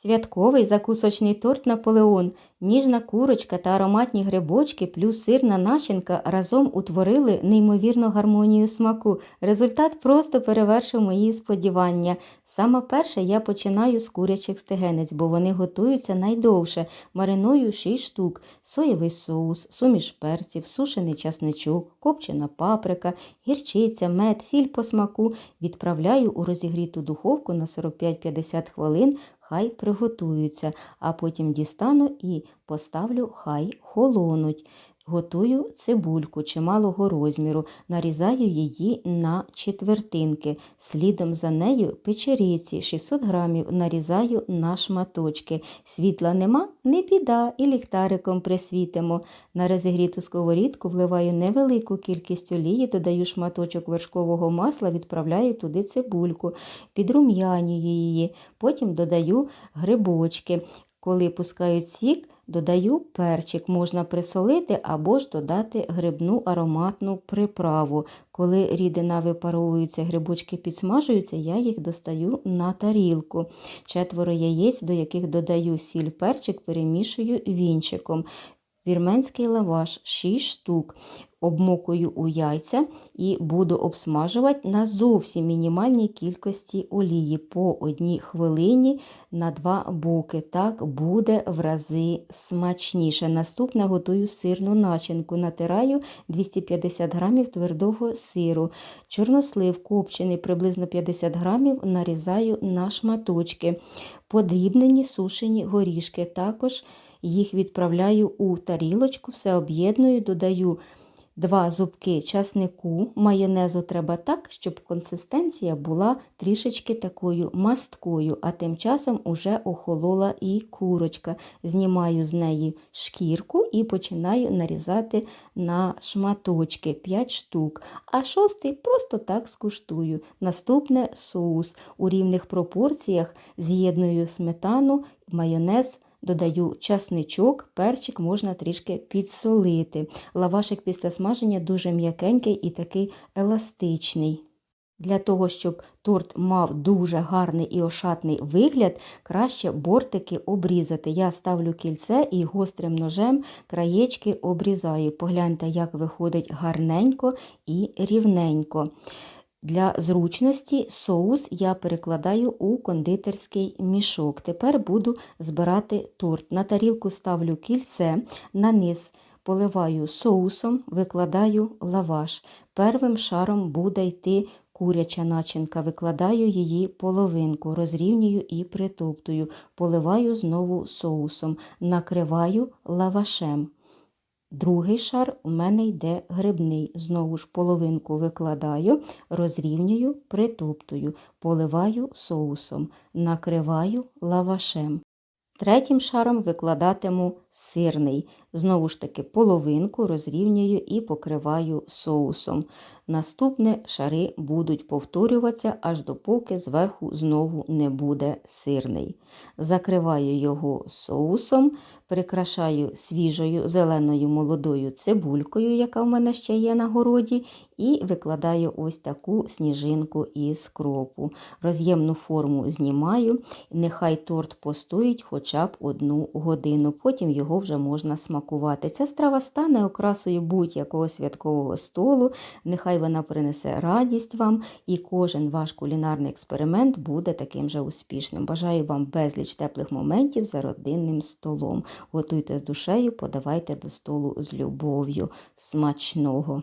Святковий закусочний торт Наполеон, ніжна курочка та ароматні грибочки плюс сирна начинка разом утворили неймовірну гармонію смаку. Результат просто перевершив мої сподівання. Саме перше я починаю з курячих стегенець, бо вони готуються найдовше. Мариную 6 штук, соєвий соус, суміш перців, сушений часничок, копчена паприка, гірчиця, мед, сіль по смаку. Відправляю у розігріту духовку на 45-50 хвилин хай приготуються, а потім дістану і поставлю хай холонуть. Готую цибульку чималого розміру, нарізаю її на четвертинки. Слідом за нею печериці 600 грамів нарізаю на шматочки. Світла нема, не біда, і ліхтариком присвітимо. На розігріту сковорідку вливаю невелику кількість олії, додаю шматочок вершкового масла, відправляю туди цибульку, підрум'янюю її, потім додаю грибочки. Коли пускають сік, додаю перчик, можна присолити або ж додати грибну ароматну приправу. Коли рідина випаровується, грибочки підсмажуються, я їх достаю на тарілку. Четверо яєць, до яких додаю сіль перчик, перемішую вінчиком. Вірменський лаваш 6 штук. Обмокую у яйця і буду обсмажувати на зовсім мінімальній кількості олії по одній хвилині на два боки. Так буде в рази смачніше. Наступне готую сирну начинку. Натираю 250 грамів твердого сиру. Чорнослив копчений приблизно 50 грамів нарізаю на шматочки. Подрібнені сушені горішки. Також їх відправляю у тарілочку, все об'єдную, додаю два зубки часнику. Майонезу треба так, щоб консистенція була трішечки такою масткою, а тим часом уже охолола і курочка. Знімаю з неї шкірку і починаю нарізати на шматочки 5 штук. А шостий просто так скуштую. Наступне соус. У рівних пропорціях з'єдную сметану, майонез. Додаю часничок, перчик можна трішки підсолити. Лавашик після смаження дуже м'якенький і такий еластичний. Для того, щоб торт мав дуже гарний і ошатний вигляд, краще бортики обрізати. Я ставлю кільце і гострим ножем краєчки обрізаю. Погляньте, як виходить гарненько і рівненько. Для зручності соус я перекладаю у кондитерський мішок. Тепер буду збирати торт. На тарілку ставлю кільце, на низ поливаю соусом, викладаю лаваш. Первим шаром буде йти куряча начинка, викладаю її половинку, розрівнюю і притоптую, поливаю знову соусом, накриваю лавашем. Другий шар у мене йде грибний. Знову ж половинку викладаю, розрівнюю, притоптую, поливаю соусом, накриваю лавашем. Третім шаром викладатиму сирний. Знову ж таки, половинку розрівнюю і покриваю соусом. Наступне шари будуть повторюватися, аж допоки зверху знову не буде сирний. Закриваю його соусом, прикрашаю свіжою зеленою молодою цибулькою, яка в мене ще є на городі, і викладаю ось таку сніжинку із кропу. Роз'ємну форму знімаю, нехай торт постоїть хоча б одну годину, потім його вже можна смакувати. Ця страва стане окрасою будь-якого святкового столу, нехай вона принесе радість вам, і кожен ваш кулінарний експеримент буде таким же успішним. Бажаю вам безліч теплих моментів за родинним столом. Готуйте з душею, подавайте до столу з любов'ю. Смачного!